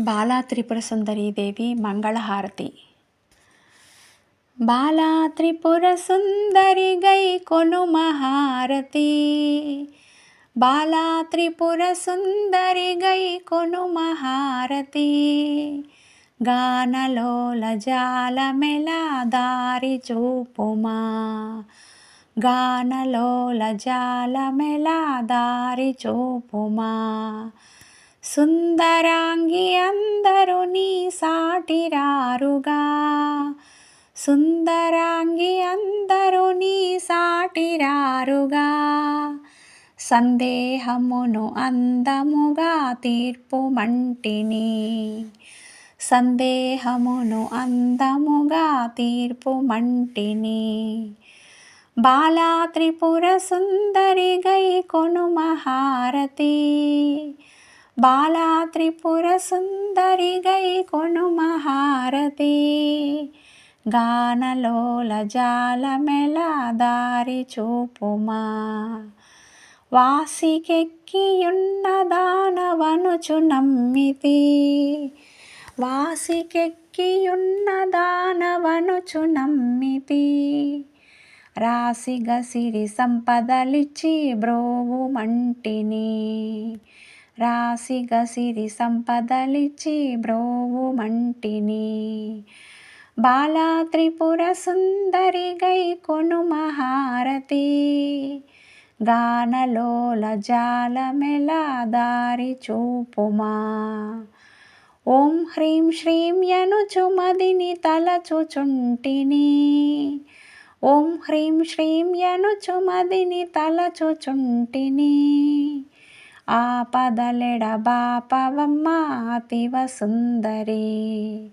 బాలా త్రిపుర సుందరీదేవి మంగళహారతి. బాలా త్రిపుర సుందరి గై కొను మహారతి. బాలా త్రిపుర సుందరి గై కొను మహారతి. గానలోల జాలమెలా దారి చూపుమా. గానలోల జాలమెలా దారి చూపుమా. సుందరాంగి అందరు నీ సాటిరారుగా. సుందరాంగి అందరు నీ సాటిరారుగా. సందేహమును అందముగా తీర్పు మంటిని. సందేహమును అందముగా తీర్పు మంటిని. బాలా త్రిపుర సుందరి గై కొను మహారతి. బాలా త్రిపుర సుందరి గై కొను మహారతి గానలోల జాలమెల దారి చూపుమా. వాసికెక్కియున్న దానవనుచు నమ్మితి. వాసికెక్కియున్న దానవనుచు నమ్మితి. రాసిగ సిరి సంపదలిచ్చి బ్రోవు మంటిని. రాసిగ సిరి సంపదలిచ్చి బ్రోవు మంటిని. బాలా త్రిపుర సుందరి గై కొను మహారతి. గానలోల జాలమెల దారి చూపుమా. ఓం హ్రీం శ్రీం యనుచుమదిని తలచుచుంటిని ఓం హ్రీం శ్రీం యనుచుమదిని తలచుచుంటిని ఆపదలెడ బాపవమ్మ అతివ సుందరి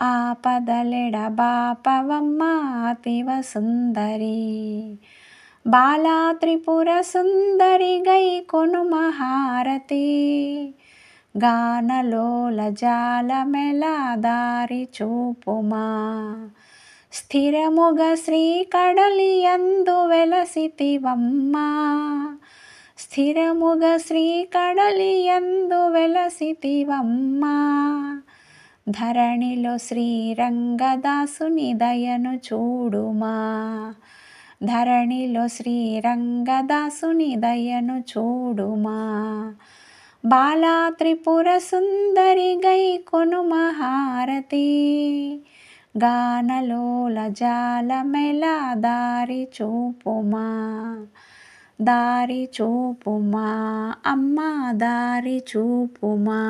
ఆపదలెడ బాపవమ్మ అతివ సుందరి బాలా త్రిపుర సుందరి గై కొను మహారతి. గానలోల జాలమెల దారి చూపుమా. స్థిరముగ శ్రీ కడలి అందు వెలసితివమ్మా. స్థిరముగ శ్రీ కడలి ఎందు వెలసితివమ్మా. ధరణిలో శ్రీరంగదాసుని దయను చూడుమా. ధరణిలో శ్రీరంగదాసుని దయను చూడుమా. బాలా త్రిపుర సుందరి గై కొను మహారతి. గానలోల జాలమెల దారి చూపుమా. దారి చూపుమా అమ్మ దారి చూపుమా.